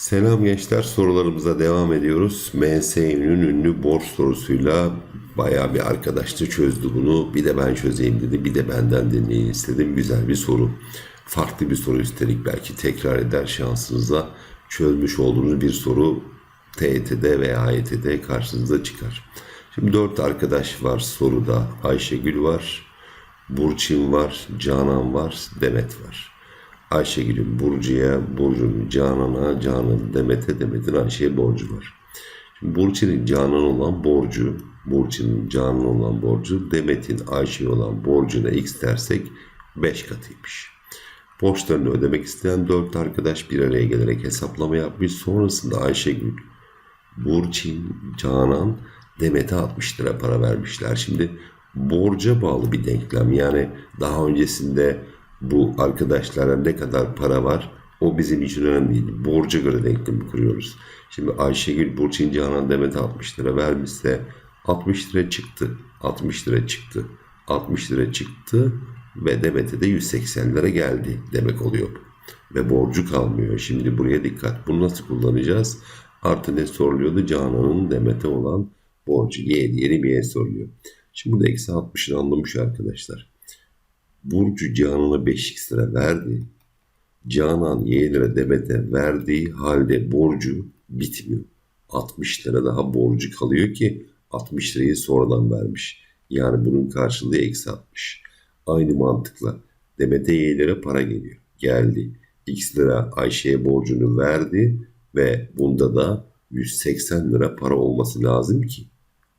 Selam gençler sorularımıza devam ediyoruz. MSÜ'nün ünlü borç sorusuyla bayağı bir arkadaş da çözdü bunu. Bir de ben çözeyim dedi. Bir de benden dinleyin istedim. Güzel bir soru. Farklı bir soru üstelik belki tekrar eder şansınıza. Çözmüş olduğunuz bir soru TET'de veya AYT'de karşınıza çıkar. Şimdi dört arkadaş var soruda. Ayşegül var, Burçin var, Canan var, Demet var. Ayşegül'ün Burcu'ya, Burcu'nun Canan'a, Canan'ın Demet'e, Demet'in Ayşe'ye borcu var. Şimdi Burçin'in Canan olan borcu, Burçin'in Canan olan borcu, Demet'in Ayşe'ye olan borcuna x dersek 5 katıymış. Borçlarını ödemek isteyen dört arkadaş bir araya gelerek hesaplama yapmış. Sonrasında Ayşegül, Burçin, Canan, Demet'e 60 lira para vermişler. Şimdi borca bağlı bir denklem. Yani daha öncesinde bu arkadaşlara ne kadar para var o bizim için önemli değil. Borca göre denklemi kuruyoruz. Şimdi Ayşegül, Burçin, Canan, Demet'e 60 lira vermişse 60 lira çıktı. 60 lira çıktı. 60 lira çıktı ve Demet'e de 180 lira geldi demek oluyor. Ve borcu kalmıyor. Şimdi buraya dikkat. Bunu nasıl kullanacağız? Artı ne soruluyordu? Canan'ın Demet'e olan borcu. Y diyelim Y soruluyor. Şimdi burada eksi 60'ını anlamış arkadaşlar. Burcu Canan'a 5x lira verdi. Canan Y lira Demet'e verdiği halde borcu bitmiyor. 60 lira daha borcu kalıyor ki 60 lirayı sonradan vermiş. Yani bunun karşılığı eksi 60. Aynı mantıkla Demet'e Y lira para geliyor. Geldi. X lira Ayşe'ye borcunu verdi ve bunda da 180 lira para olması lazım ki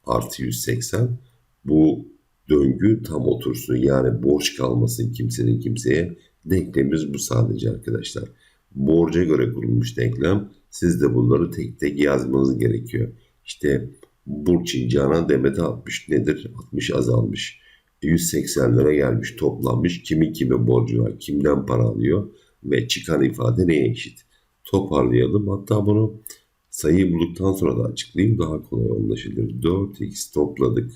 artı 180 bu döngü tam otursun. Yani borç kalmasın kimsenin kimseye. Denklemimiz bu sadece arkadaşlar. Borca göre kurulmuş denklem. Siz de bunları tek tek yazmanız gerekiyor. İşte Burçin Canan Demet'e 60 nedir? 60 azalmış. 180 lira gelmiş toplanmış. Kimin kime borcu var? Kimden para alıyor? Ve çıkan ifade neye eşit? Toparlayalım. Hatta bunu sayıyı bulduktan sonra da açıklayayım. Daha kolay anlaşılır. 4x topladık.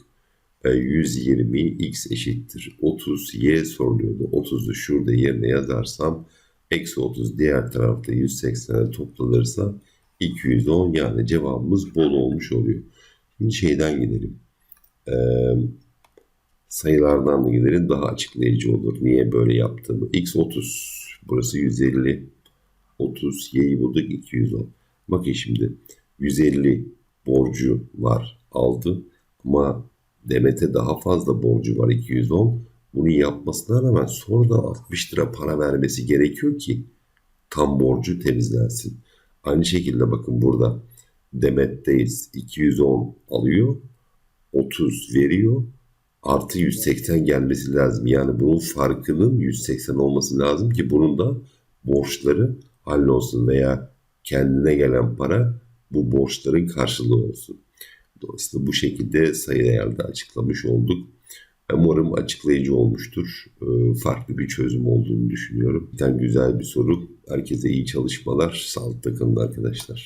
120 x eşittir 30 y soruluyordu. 30'u şurada yerine yazarsam eksi 30 diğer tarafta 180'e toplanırsa 210 yani cevabımız bol olmuş oluyor. Şimdi şeyden gidelim. Ee, sayılardan da gidelim daha açıklayıcı olur. Niye böyle yaptığımı. x 30 burası 150 30 y'yi bulduk 210. Bakın şimdi 150 borcu var aldı ama Demet'e daha fazla borcu var 210. Bunu yapmasına rağmen sonradan 60 lira para vermesi gerekiyor ki tam borcu temizlensin. Aynı şekilde bakın burada Demet'teyiz 210 alıyor 30 veriyor artı 180 gelmesi lazım. Yani bunun farkının 180 olması lazım ki bunun da borçları hallolsun veya kendine gelen para bu borçların karşılığı olsun. Dolayısıyla bu şekilde sayı değerde açıklamış olduk. Umarım açıklayıcı olmuştur. Ee, Farklı bir çözüm olduğunu düşünüyorum. Bir güzel bir soru. Herkese iyi çalışmalar. Sağlıkla kalın arkadaşlar.